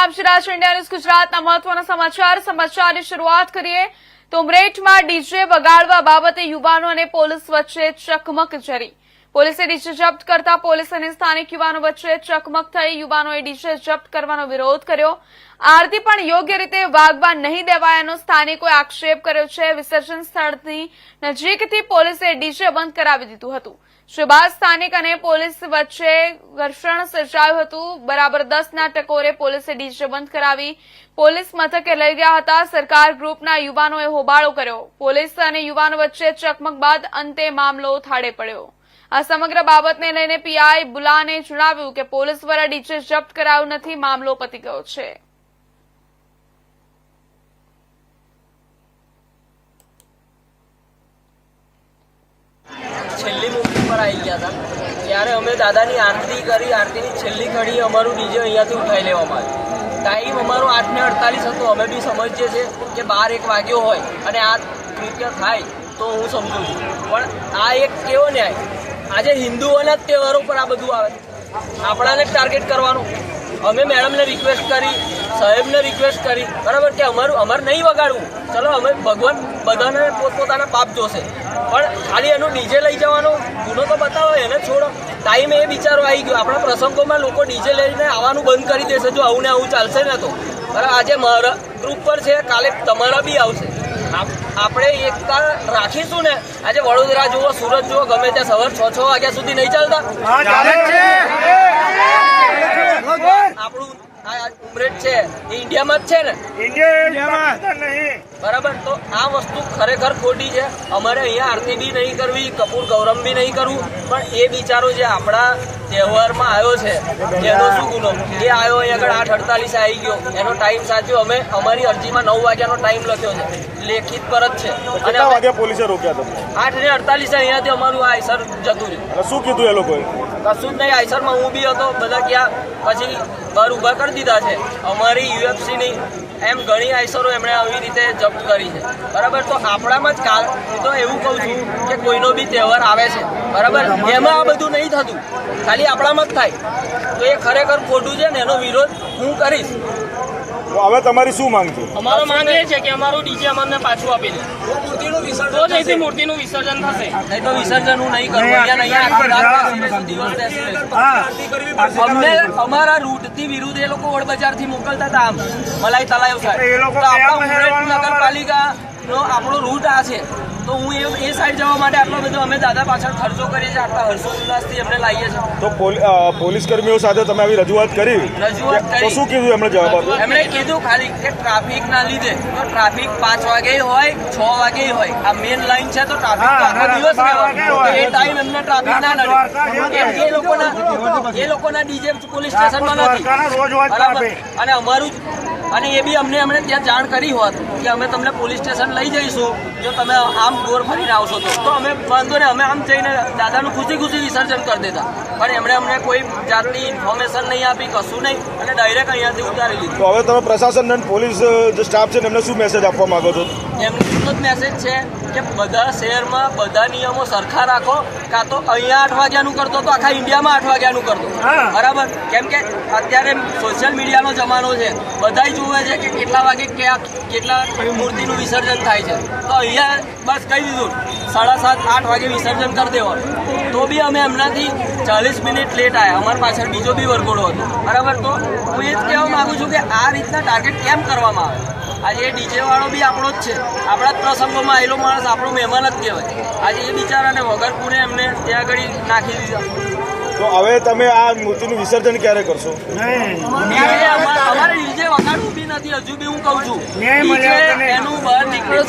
આપ India news ગુજરાતના મહત્વના સમાચાર. સમાચારની શરૂઆત કરીએ તો ઉમરેઠમાં ડીજે વગાડવા બાબતે યુવાનો અને પોલીસ વચ્ચે ચકમક જરી. પોલીસે ડીજે જપ્ત કરતા પોલીસ અને સ્થાનિક યુવાનો વચ્ચે ચકમક થઈ. યુવાનોએ ડીજે જપ્ત કરવાનો વિરોધ કર્યો. આરતી પણ યોગ્ય રીતે વાગવા નહીં દેવાયાનો સ્થાનિકોએ આક્ષેપ કર્યો છે. વિસર્જન સ્થળની નજીકથી પોલીસે ડીજે બંધ કરાવી દીધું હતું. જે સ્થાનિક અને પોલીસ વચ્ચે ઘર્ષણ સર્જાયું હતું. બરાબર દસના ટકોરે પોલીસે ડીજે બંધ કરાવી. પોલીસ મથકે લઈ ગયા હતા. સરકાર ગ્રુપના યુવાનોએ હોબાળો કર્યો. પોલીસ અને યુવાનો વચ્ચે ચકમક બાદ અંતે મામલો થાળે પડ્યો. આ સમગ્ર બાબતને લઈને પીઆઈ બુલાને જણાવ્યું કે પોલીસ દ્વારા ડીજે જપ્ત કરાયું નથી. મામલો પતી ગયો છે છેલ્લી મૂર્તિ પર આવી ગયા હતા. ત્યારે અમે દાદાની આરતી કરી, આરતીની છેલ્લી ઘડી અમારું ડીજે અહીંયાથી ઉઠાઈ લેવામાં આવ્યું ટાઈમ અમારો આઠ ને અડતાલીસ હતો. અમે બી સમજીએ છીએ કે બાર એક વાગ્યો હોય અને આ કૃત્ય થાય તો હું સમજું છું. પણ આ એક કેવો ન્યાય? આજે હિન્દુઓના જ તહેવારો પર આ બધું આવે આપણાને જ ટાર્ગેટ કરવાનું. અમે મેડમને રિક્વેસ્ટ કરી, સાહેબને રિક્વેસ્ટ કરી. બરાબર કે અમારું, અમારે નહીં વગાડવું. ચલો, અમે ભગવાન બધાને પોતપોતાના પાપ જોશે. પણ ખાલી એનું ડીજે લઈ જવાનો ગુનો તો બતાવો, એને છોડો. ટાઈમ એ બિચારો આવી ગયો. આપણા પ્રસંગોમાં લોકો ડીજે લઈને આવવાનું બંધ કરી દેશે. જો આવું ને આવું ચાલશે ને તો. બરાબર, આજે મારા ગ્રુપ પર છે, કાલે તમારા બી આવશે. આપ- આપણે એકતા રાખીશું ને. આજે વડોદરા જુઓ, સુરત જુઓ, ગમે ત્યાં સવાર છ છ વાગ્યા સુધી નહીં ચાલતા. આપણું ઉમરેટ છે એ ઇન્ડિયામાં જ છે ને? બરાબર તો આ વસ્તુ ખરેખર ખોટી છે. અમારે અહીંયા આરતી બી નહીં કરવી કપૂર ગૌરમ બી નહીં કરવું પણ એ બિચારો જે આપણા તહેવારમાં આવ્યો છે એનો શું ગુનો? એ આવ્યો અહીં આગળ આઠ અડતાલીસ આવી ગયો. એનો ટાઈમ સાચ્યો અમે અમારી અરજીમાં નવ વાગ્યાનો ટાઈમ લખ્યો છે. લેખિત પર જ છે. અને વાગ્યા પોલીસે રોક્યા હતા આઠ ને અડતાલીસ અહીંયાથી અમારું આ સર જતું રહ્યું. શું કીધું એ લોકોએ? કશું જ નહીં આઈસરમાં હું બી હતો, બધા ક્યાં પછી બહાર ઊભા કરી દીધા છે. અમારી યુએફસીની એમ ઘણી આઈસરો એમણે આવી રીતે જપ્ત કરી છે. બરાબર? તો આપણામાં જ કાલ, હું તો એવું કહું છું કે કોઈનો બી તહેવાર આવે છે. બરાબર? એમાં આ બધું નહીં થતું. ખાલી આપણામાં જ થાય. તો એ ખરેખર ખોટું છે ને, એનો વિરોધ હું કરીશ. હવે તમારી શું માંગ છે? અમારો માંગ એ છે કે અમારું ડીજે અમને પાછું આપી દે. તો જઈથી મૂર્તિનું વિસર્જન થશે. નહીં તો વિસર્જન હું નહીં કરું. અહીંયા નહીં આખી રાત બેસી રહીશું, દિવસ અમને અમારા રૂટથી વિરુદ્ધ એ લોકો વડ બજારથી મોકલતા હતા આમ. મલાઈ તલાયો સાહેબ. તો આપણા ઉમરેઠ નગરપાલિકાનો આપણો રૂટ આ છે. તો હું એ એ સાઈડ જવા માટે આટલો બધો અમે દાદા પાછળ ખર્ચો કરીએ છીએ. આટલા હર્ષોલ્લાસથી અમને લાવીએ છીએ. તો પોલીસ કર્મીઓ સાથે તમે આવી રજૂઆત કરી? રજૂઆત કરી. તો શું કીધું એમણે જવાબ આપ્યો એમણે કીધું ખાલી કે ટ્રાફિકના લીધે. તો ટ્રાફિક પાંચ વાગે હોય છ વાગે હોય. આ મેઇન લાઈન છે તો ટ્રાફિક તો આખો દિવસ. તો એ ટાઈમ એમને ટ્રાફિક ના નડે એ લોકોના એ લોકોના ડીજે પોલીસ સ્ટેશનમાં નથી. અને અમારું જ અને એ બી અમને અમને ત્યાં જાણ કરી હોત કે અમે તમને પોલીસ સ્ટેશન લઈ જઈશું જો તમે આમ દોર ફરીને આવશો તો. તો અમે વાંધો ને અમે આમ જઈને દાદાનું ખુશી ખુશી વિસર્જન કરી દેતા. પણ એમણે અમને કોઈ જાતની ઇન્ફોર્મેશન નહીં આપી કશું નહીં અને ડાયરેક્ટ અહીંયાથી ઉતારી લીધું. તો હવે તમે પ્રશાસન અને પોલીસ જે સ્ટાફ છે એમને શું મેસેજ આપવા માંગો છો? એમનો શું જ મેસેજ છે કે બધા શહેરમાં બધા નિયમો સરખા રાખો કાં તો અહીંયા આઠ વાગ્યાનું કરતો તો આખા ઇન્ડિયામાં આઠ વાગ્યાનું કરતો. બરાબર? કેમ કે અત્યારે સોશિયલ મીડિયાનો જમાનો છે. બધાય જુએ છે કે કેટલા વાગે ક્યાં કેટલા મૂર્તિનું વિસર્જન થાય છે. તો અહીંયા બસ કહી દીધું સાડા સાત આઠ વાગે વિસર્જન કરી દેવાનું. તો બી અમે એમનાથી ચાલીસ મિનિટ લેટ આવ્યા અમારા પાછળ બીજો બી વરઘોડો હતો. બરાબર? તો હું એ જ કહેવા માગું છું કે આ રીતના ટાર્ગેટ કેમ કરવામાં આવે? આજે એ ડીજેવાળો બી આપણો જ છે. આપણા જ પ્રસંગોમાં આવેલો માણસ આપણો મહેમાન જ કહેવાય. આજે એ બિચારાને વગર પૂરે એમને ત્યાં આગળ નાખી દીધા. તો હવે તમે આ મૂર્તિનું વિસર્જન ક્યારે કરશો? અમારે ડીજે વગાડવું બી નથી. હજુ બી હું કહું છું? એનું બહાર નીકળ્યું